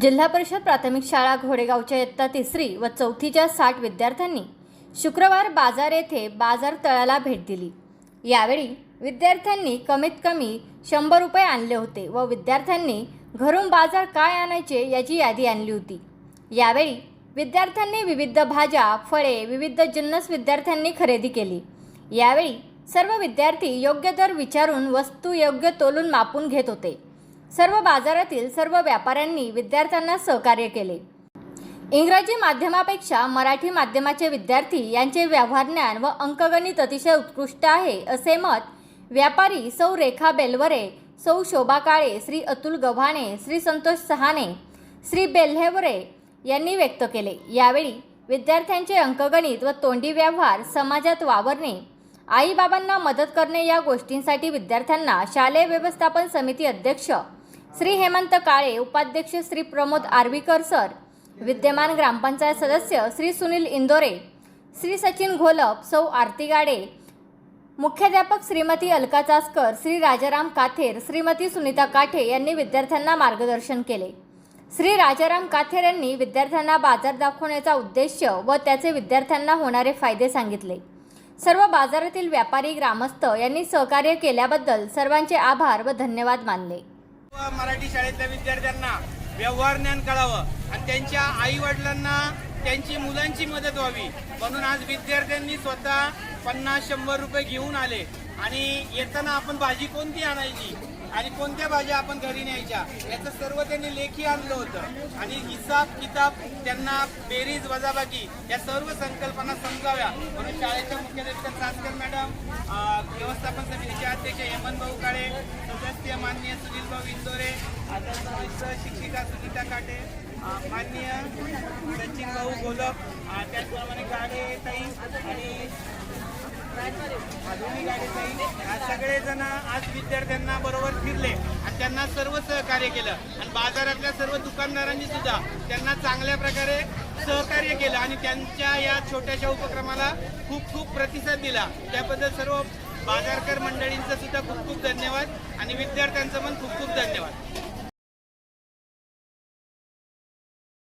जिल्हा परिषद प्राथमिक शाळा घोडेगावच्या इयत्ता तिसरी व चौथीच्या साठ विद्यार्थ्यांनी शुक्रवार बाजार येथे बाजार तळाला भेट दिली. यावेळी विद्यार्थ्यांनी कमीत कमी शंभर रुपये आणले होते व विद्यार्थ्यांनी घरून बाजार काय आणायचे याची यादी आणली होती. यावेळी विद्यार्थ्यांनी विविध भाज्या फळे विविध जिन्नस विद्यार्थ्यांनी खरेदी केली. यावेळी सर्व विद्यार्थी योग्य दर विचारून वस्तू योग्य तोलून मापून घेत होते. सर्व बाजारातील सर्व व्यापाऱ्यांनी विद्यार्थ्यांना सहकार्य केले. इंग्रजी माध्यमापेक्षा मराठी माध्यमाचे विद्यार्थी यांचे व्यवहार ज्ञान व अंकगणित अतिशय उत्कृष्ट आहे असे मत व्यापारी सौ रेखा बेलवरे सौ शोभा काळे श्री अतुल गव्हाणे श्री संतोष सहाने श्री बेल्हेवरे यांनी व्यक्त केले. यावेळी विद्यार्थ्यांचे अंकगणित व तोंडी व्यवहार समाजात वावरणे आईबाबांना मदत करणे या गोष्टींसाठी विद्यार्थ्यांना शालेय व्यवस्थापन समिती अध्यक्ष श्री हेमंत काळे उपाध्यक्ष श्री प्रमोद आर्वीकर सर विद्यमान ग्रामपंचायत सदस्य श्री सुनील इंदोरे श्री सचिन घोलप सौ आरती गाडे मुख्याध्यापक श्रीमती अलका चासकर श्री राजाराम काथेर श्रीमती सुनीता काठे यांनी विद्यार्थ्यांना मार्गदर्शन केले. श्री राजाराम काथेर यांनी विद्यार्थ्यांना बाजार दाखवण्याचा उद्देश व त्याचे विद्यार्थ्यांना होणारे फायदे सांगितले. सर्व बाजारातील व्यापारी ग्रामस्थ यांनी सहकार्य केल्याबद्दल सर्वांचे आभार व धन्यवाद मानले. मराठी शाळेतल्या विद्यार्थ्यांना व्यवहार ज्ञान कळावं आणि त्यांच्या आई वडिलांना त्यांची मुलांची मदत व्हावी. म्हणून आज विद्यार्थ्यांनी स्वतः पन्नास शंभर रुपये घेऊन आले. आणि येताना आपण भाजी कोणती आणायची आणि कोणत्या भाज्या आपण घरी न्यायच्या याचं सर्व त्यांनी लेखी आणलं होतं. आणि हिसाब किताब त्यांना बेरीज वजाबाकी या सर्व संकल्पना समजाव्या. म्हणून शाळेच्या मुख्याध्यापक सासकर मॅडम अं, अध्यक्ष भाऊ काळे सदस्य माननीय सुनील भाऊ इंदोरे आदर्श शिक्षिका सुनीता काटे माननीय सचिन भाऊ गोलक त्याचप्रमाणे गाडे ताई आणि दोन्ही गाडे ताई आज सगळेजण आज विद्यार्थ्यांना बरोबर फिरले आणि त्यांना सर्व सहकार्य केलं. आणि बाजारातल्या सर्व दुकानदारांनी सुद्धा त्यांना चांगल्या प्रकारे सहकार्य केलं आणि त्यांच्या या छोट्याशा उपक्रमाला खूप खूप प्रतिसाद दिला. त्याबद्दल सर्व बाजारकर मंडळींचं सुद्धा खूप खूप धन्यवाद आणि विद्यार्थ्यांचं पण खूप खूप धन्यवाद.